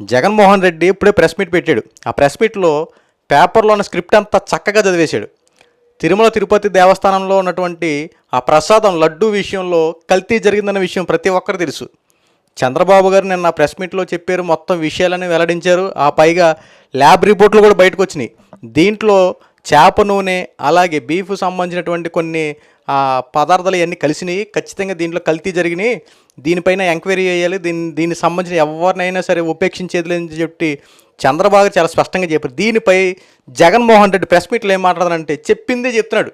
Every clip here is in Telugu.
జగన్మోహన్ రెడ్డి ఇప్పుడే ప్రెస్ మీట్ పెట్టాడు. ఆ ప్రెస్ మీట్లో పేపర్లో ఉన్న స్క్రిప్ట్ అంతా చక్కగా చదివేశాడు. తిరుమల తిరుపతి దేవస్థానంలో ఉన్నటువంటి ఆ ప్రసాదం లడ్డు విషయంలో కల్తీ జరిగిందన్న విషయం ప్రతి ఒక్కరు తెలుసు. చంద్రబాబు గారు నిన్న ప్రెస్ మీట్లో చెప్పారు మొత్తం విషయాలని వెల్లడించారు. ఆ పైగా ల్యాబ్ రిపోర్ట్లు కూడా బయటకు వచ్చినాయి. దీంట్లో చేప నూనె అలాగే బీఫ్ సంబంధించినటువంటి కొన్ని ఆ, పదార్థాలు ఇవన్నీ కలిసినాయి. ఖచ్చితంగా దీంట్లో కల్తీ జరిగినాయి. దీనిపైన ఎంక్వైరీ చేయాలి. దీని దీనికి సంబంధించిన ఎవరినైనా సరే ఉపేక్షించేది లేదని చెప్పి చంద్రబాబు చాలా స్పష్టంగా చెప్పారు. దీనిపై జగన్మోహన్ రెడ్డి ప్రెస్ మీట్లో ఏం మాట్లాడారంటే చెప్పిందే చెప్తున్నాడు.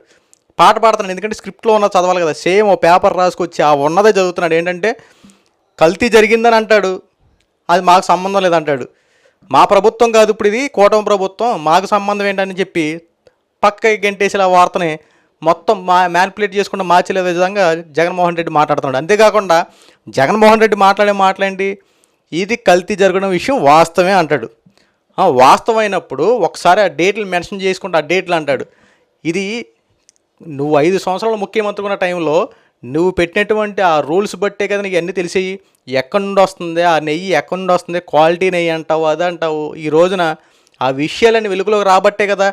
పాట పాడుతున్నాడు. ఎందుకంటే స్క్రిప్ట్లో ఉన్న చదవాలి కదా. సేమ్ ఓ పేపర్ రాసుకొచ్చి ఆ ఉన్నదే చదువుతున్నాడు. ఏంటంటే కల్తీ జరిగిందని అంటాడు. అది మాకు సంబంధం లేదంటాడు. మా ప్రభుత్వం కాదు ఇప్పుడు ఇది. కూటమి ప్రభుత్వం మాకు సంబంధం ఏంటని చెప్పి పక్క గెంటేసి ఆ వార్తని మొత్తం మా మ్యానిపులేట్ చేసుకుండా మార్చలే విధంగా జగన్మోహన్ రెడ్డి మాట్లాడుతున్నాడు. అంతేకాకుండా జగన్మోహన్ రెడ్డి మాట్లాడే మాటలేంటి? ఇది కల్తీ జరగడం విషయం వాస్తవమే అంటాడు. వాస్తవమైనప్పుడు ఒకసారి ఆ డేట్లు మెన్షన్ చేసుకుంటే ఆ డేట్లు అంటాడు. ఇది నువ్వు ఐదు సంవత్సరాలు ముఖ్యమంత్రి ఉన్న టైంలో నువ్వు పెట్టినటువంటి ఆ రూల్స్ బట్టే కదా నీకు అన్నీ తెలిసేయి. ఎక్కడి నుండి వస్తుంది? ఆ నెయ్యి ఎక్కడి నుండి వస్తుంది? క్వాలిటీ నెయ్యి అంటావు అదంటావు. అంటావు ఈ రోజున ఆ విషయాలన్నీ వెలుగులోకి రాబట్టే కదా.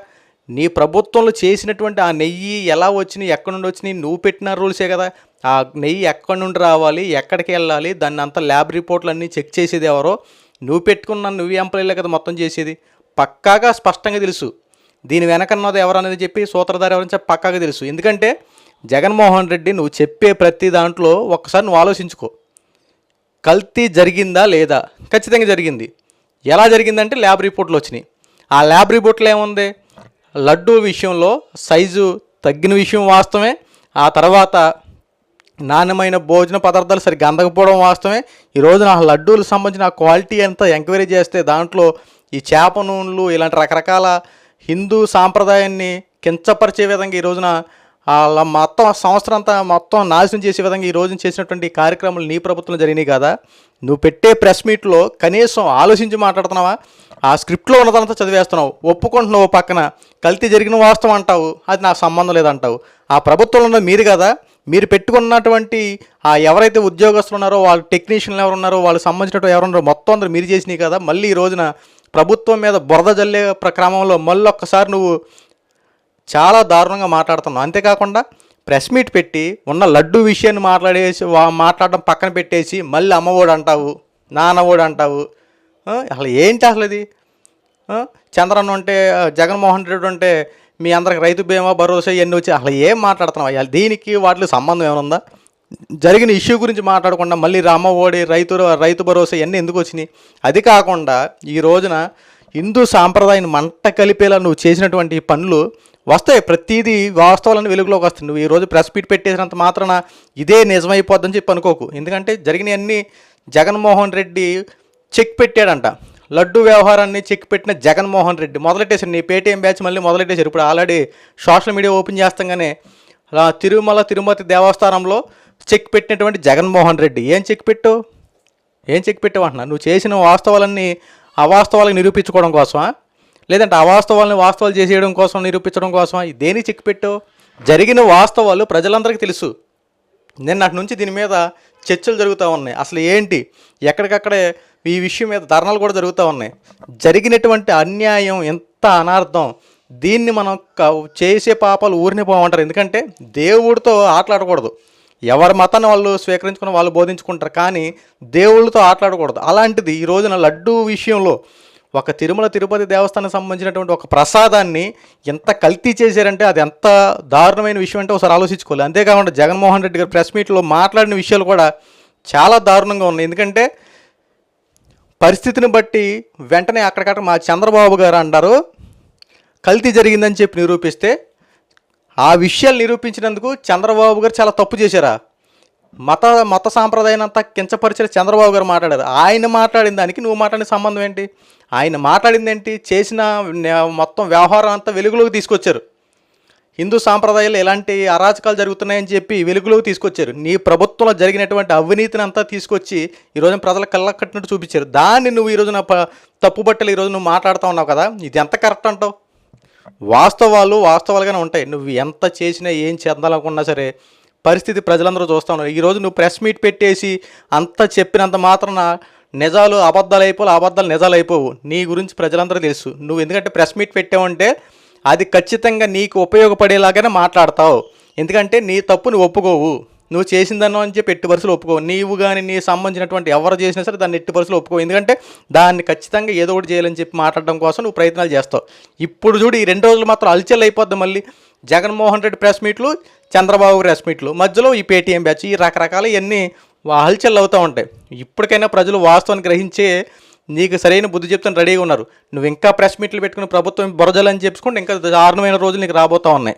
నీ ప్రభుత్వంలో చేసినటువంటి ఆ నెయ్యి ఎలా వచ్చినాయి ఎక్కడి నుండి వచ్చినాయి నువ్వు పెట్టిన రూల్సే కదా. ఆ నెయ్యి ఎక్కడి నుండి రావాలి ఎక్కడికి వెళ్ళాలి దాన్ని అంతా ల్యాబ్ రిపోర్ట్లు అన్నీ చెక్ చేసేది ఎవరో. నువ్వు పెట్టుకున్న నువ్వు ఎంప్లాయీలే కదా మొత్తం చేసేది. పక్కాగా స్పష్టంగా తెలుసు. దీని వెనకన్నది ఎవరనేది చెప్పి సూత్రధారి ఎవరని చెప్పి పక్కాగా తెలుసు. ఎందుకంటే జగన్మోహన్ రెడ్డి నువ్వు చెప్పే ప్రతి దాంట్లో ఒక్కసారి నువ్వు ఆలోచించుకో. కల్తీ జరిగిందా లేదా? ఖచ్చితంగా జరిగింది. ఎలా జరిగిందంటే ల్యాబ్ రిపోర్ట్లు వచ్చినాయి. ఆ ల్యాబ్ రిపోర్ట్లో ఏముంది? లడ్డు విషయంలో సైజు తగ్గిన విషయం వాస్తవమే. ఆ తర్వాత నాణ్యమైన భోజన పదార్థాలు సరిగ్గా అందకపోవడం వాస్తవమే. ఈ రోజున ఆ లడ్డూలకు సంబంధించిన ఆ క్వాలిటీ అంతా ఎంక్వైరీ చేస్తే దాంట్లో ఈ చేప నూనెలు ఇలాంటి రకరకాల హిందూ సాంప్రదాయాన్ని కించపరిచే విధంగా ఈ రోజున వాళ్ళ మొత్తం సంవత్సరం అంతా మొత్తం నాశనం చేసే విధంగా ఈ రోజున చేసినటువంటి కార్యక్రమాలు నీ ప్రభుత్వం జరిగినాయి కదా. నువ్వు పెట్టే ప్రెస్ మీట్లో కనీసం ఆలోచించి మాట్లాడుతున్నావా? ఆ స్క్రిప్ట్లో ఉన్నదంతా చదివేస్తున్నావు. ఒప్పుకుంటున్నావు పక్కన. కల్తీ జరిగిన వాస్తవం అంటావు. అది నాకు సంబంధం లేదంటావు. ఆ ప్రభుత్వంలో ఉన్న మీరు కదా. మీరు పెట్టుకున్నటువంటి ఆ ఎవరైతే ఉద్యోగస్తులు ఉన్నారో వాళ్ళు టెక్నీషియన్లు ఎవరు ఉన్నారో వాళ్ళకి సంబంధించినట్టు ఎవరు ఉన్నారో మొత్తం అందరూ మీరు చేసినాయి కదా. మళ్ళీ ఈ రోజున ప్రభుత్వం మీద బురద జల్లే ప్రక్రమంలో మళ్ళీ ఒక్కసారి నువ్వు చాలా దారుణంగా మాట్లాడుతున్నాం. అంతేకాకుండా ప్రెస్ మీట్ పెట్టి ఉన్న లడ్డు విషయాన్ని మాట్లాడేసి మాట్లాడడం పక్కన పెట్టేసి మళ్ళీ అమ్మఒడు అంటావు నాన్నఒడు అంటావు అసలు ఏంటి అసలు ఇది? చంద్రన్న ఉంటే జగన్మోహన్ రెడ్డి ఉంటే మీ అందరికి రైతు బీమా భరోసా ఇవన్నీ వచ్చి అసలు ఏం మాట్లాడుతున్నావు? అసలు దీనికి వాటికి సంబంధం ఏమైనా ఉందా? జరిగిన ఇష్యూ గురించి మాట్లాడకుండా మళ్ళీ రామ ఓడి రైతు రైతు భరోసా ఇవన్నీ ఎందుకు వచ్చినాయి? అది కాకుండా ఈ రోజున హిందూ సాంప్రదాయాన్ని మంట కలిపేలా నువ్వు చేసినటువంటి పనులు వస్తాయి ప్రతిదీ వాస్తవాలను వెలుగులోకి వస్తుంది. నువ్వు ఈరోజు ప్రెస్ మీట్ పెట్టేసినంత మాత్రాన ఇదే నిజమైపోద్దని చెప్పి అనుకోకు. ఎందుకంటే జరిగినవన్నీ జగన్మోహన్ రెడ్డి చెక్ పెట్టాడంట. లడ్డు వ్యవహారాన్ని చెక్ పెట్టిన జగన్మోహన్ రెడ్డి మొదలెట్టేశారు నీ పేటీఎం బ్యాచ్ మళ్ళీ మొదలెట్టేశారు. ఇప్పుడు ఆల్రెడీ సోషల్ మీడియా ఓపెన్ చేస్తాగానే తిరుమల తిరుమతి దేవస్థానంలో చెక్ పెట్టినటువంటి జగన్మోహన్ రెడ్డి. ఏం చెక్ పెట్టు? ఏం చెక్ పెట్టావు అంటున్నా? నువ్వు చేసిన వాస్తవాలన్నీ అవాస్తవాలకు నిరూపించుకోవడం కోసమా? లేదంటే అవాస్తవాలను వాస్తవాలు చేసేయడం కోసం నిరూపించడం కోసం దేని చెక్ జరిగిన వాస్తవాలు ప్రజలందరికీ తెలుసు. నిన్నటి నుంచి దీని మీద చర్చలు జరుగుతూ ఉన్నాయి. అసలు ఏంటి? ఎక్కడికక్కడే ఈ విషయం మీద ధర్నాలు కూడా జరుగుతూ ఉన్నాయి. జరిగినటువంటి అన్యాయం ఎంత అనార్థం? దీన్ని మనం చేసే పాపాలు ఊరిని పోమంటారు. ఎందుకంటే దేవుడితో ఆటలాడకూడదు. ఎవరి మతాన్ని వాళ్ళు స్వీకరించుకుని వాళ్ళు బోధించుకుంటారు. కానీ దేవుళ్ళతో ఆటలాడకూడదు. అలాంటిది ఈ రోజున లడ్డు విషయంలో ఒక తిరుమల తిరుపతి దేవస్థానం సంబంధించినటువంటి ఒక ప్రసాదాన్ని ఎంత కల్తీ చేశారంటే అది ఎంత దారుణమైన విషయం అంటే ఒకసారి ఆలోచించుకోవాలి. అంతేకాకుండా జగన్మోహన్ రెడ్డి గారు ప్రెస్ మీట్లో మాట్లాడిన విషయాలు కూడా చాలా దారుణంగా ఉన్నాయి. ఎందుకంటే పరిస్థితిని బట్టి వెంటనే అక్కడికక్కడ మా చంద్రబాబు గారు అంటారు కల్తీ జరిగిందని చెప్పి నిరూపిస్తే ఆ విషయాలు నిరూపించినందుకు చంద్రబాబు గారు చాలా తప్పు చేశారా? మత మత సాంప్రదాయాన్ని అంతా కించపరిచిన చంద్రబాబు గారు మాట్లాడారు. ఆయన మాట్లాడిన దానికి నువ్వు మాట్లాడిన సంబంధం ఏంటి? ఆయన మాట్లాడింది ఏంటి? చేసిన మొత్తం వ్యవహారం అంతా వెలుగులోకి తీసుకొచ్చారు. హిందూ సాంప్రదాయాలు ఎలాంటి అరాచకాలు జరుగుతున్నాయని చెప్పి వెలుగులోకి తీసుకొచ్చారు. నీ ప్రభుత్వంలో జరిగినటువంటి అవినీతిని అంతా తీసుకొచ్చి ఈ రోజున ప్రజల కళ్ళ కట్టినట్టు చూపించారు. దాన్ని నువ్వు ఈ రోజున ప- తప్పుబట్టలు ఈ రోజు నువ్వు మాట్లాడుతూ ఉన్నావు కదా? ఇది ఎంత కరెక్ట్ అంటావు? వాస్తవాలు వాస్తవాలుగానే ఉంటాయి. నువ్వు ఎంత చేసినా ఏం చెందాలనుకున్నా సరే పరిస్థితి ప్రజలందరూ చూస్తూ ఉన్నారు. ఈరోజు నువ్వు ప్రెస్ మీట్ పెట్టేసి అంత చెప్పినంత మాత్రాన నిజాలు అబద్ధాలు అయిపోవు అబద్ధాలు నిజాలు అయిపోవు నీ గురించి ప్రజలందరూ తెలుసు. నువ్వు ఎందుకంటే ప్రెస్ మీట్ పెట్టావంటే అది ఖచ్చితంగా నీకు ఉపయోగపడేలాగానే మాట్లాడతావు. ఎందుకంటే నీ తప్పు నువ్వు ఒప్పుకోవు. నువ్వు చేసిందన్నో అని చెప్పి ఎట్టి పరిస్థితులు ఒప్పుకోవు. నీవు కానీ నీ సంబంధించినటువంటి ఎవరు చేసినా సరే దాన్ని ఎట్టి పరిస్థితులు ఒప్పుకోవు. ఎందుకంటే దాన్ని ఖచ్చితంగా ఏదో ఒకటి చేయాలని చెప్పి మాట్లాడడం కోసం నువ్వు ప్రయత్నాలు చేస్తావు. ఇప్పుడు చూడు ఈ రెండు రోజులు మాత్రం అలచల్ అయిపోద్ది మళ్ళీ. జగన్మోహన్ రెడ్డి ప్రెస్ మీట్లు చంద్రబాబు రెస్ మీట్లు మధ్యలో ఈ పేటీఎం బ్యాచ్ ఈ రకరకాల ఇవన్నీ హల్చల్ అవుతూ ఉంటాయి. ఇప్పటికైనా ప్రజలు వాస్తవాన్ని గ్రహించే నీకు సరైన బుద్ధి చెప్తాను రెడీగా ఉన్నారు. నువ్వు ఇంకా ప్రెస్ మీట్లు పెట్టుకుని ప్రభుత్వం బురజలని చెప్పుకుంటే ఇంకా దారుణమైన రోజులు నీకు రాబోతూ ఉన్నాయి.